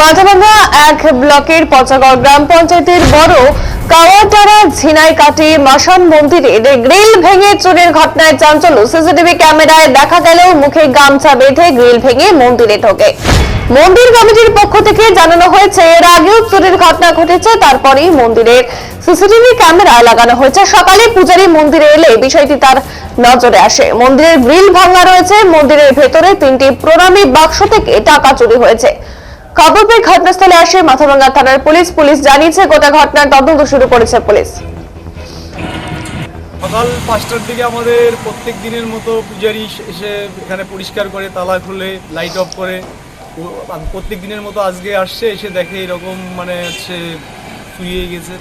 মাথাভাঙ্গা এক ব্লকের পচাগড় গ্রাম পঞ্চায়েতের বড় কাওয়াটারা ঝিনাইকাটি মাসান মন্দিরে গ্রিল ভেঙে চুরির ঘটনায় চাঞ্চল্য। সিসিটিভি ক্যামেরায় দেখা গেলেও মুখে গামছা বেঁধে গ্রিল ভেঙে মন্দিরে ঢোকে। মন্দির কমিটির পক্ষ থেকে জানানো হয়েছে, এর আগেও চুরির ঘটনা ঘটেছে, তারপরেই মন্দিরের সিসিটিভি ক্যামেরা লাগানো হয়েছে। সকালে পূজারী মন্দিরে এলে বিষয়টি তার নজরে আসে। মন্দিরের গ্রিল ভাঙা রয়েছে, মন্দিরের ভেতরে তিনটি প্রণামী বাক্স থেকে টাকা চুরি হয়েছে। খবর পেয়ে ঘটনাস্থলে আসে মাথাভাঙ্গা থানার পুলিশ। পুলিশ জানিয়েছে, গোটা ঘটনার তদন্ত শুরু করেছে পুলিশ। সকাল পাঁচটার দিকে আমাদের প্রত্যেক দিনের মতো পূজারি এসে এখানে পরিষ্কার করে, তালা খুলে লাইট অফ করে প্রত্যেক দিনের মতো আজকে আসছে, এসে দেখে এরকম মানে হচ্ছে শুয়ে গেছে,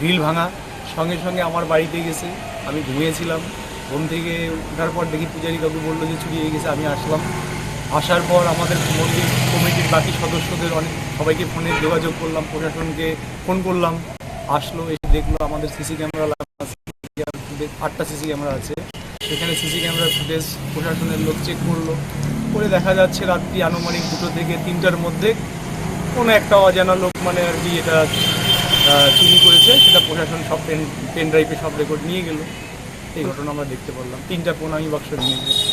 গ্রিল ভাঙা, সঙ্গে সঙ্গে আমার বাড়িতে গেছে, আমি ঘুমিয়েছিলাম, ঘুম থেকে ওঠার পর দেখি পূজারি কাকু বলল যে চুরিয়ে গেছে, আমি আসলাম। আসার পর আমাদের মন্দির কমিটির বাকি সদস্যদের অনেক সবাইকে ফোনে যোগাযোগ করলাম, প্রশাসনকে ফোন করলাম। আসলো, এসে দেখল আমাদের সিসি ক্যামেরা আটটা সিসি ক্যামেরা আছে। সেখানে সিসি ক্যামেরার ফুটেজ প্রশাসনের লোক চেক করল। করে দেখা যাচ্ছে রাত্রি আনুমানিক দুটো থেকে তিনটার মধ্যে কোনো একটা অজানা লোক মানে আর কি এটা চুরি করেছে, সেটা প্রশাসন সব পেন পেন ড্রাইভে সব রেকর্ড নিয়ে গেল। এই ঘটনা আমরা দেখতে পারলাম। তিনটা প্রণামী বাক্স নিয়ে গেছে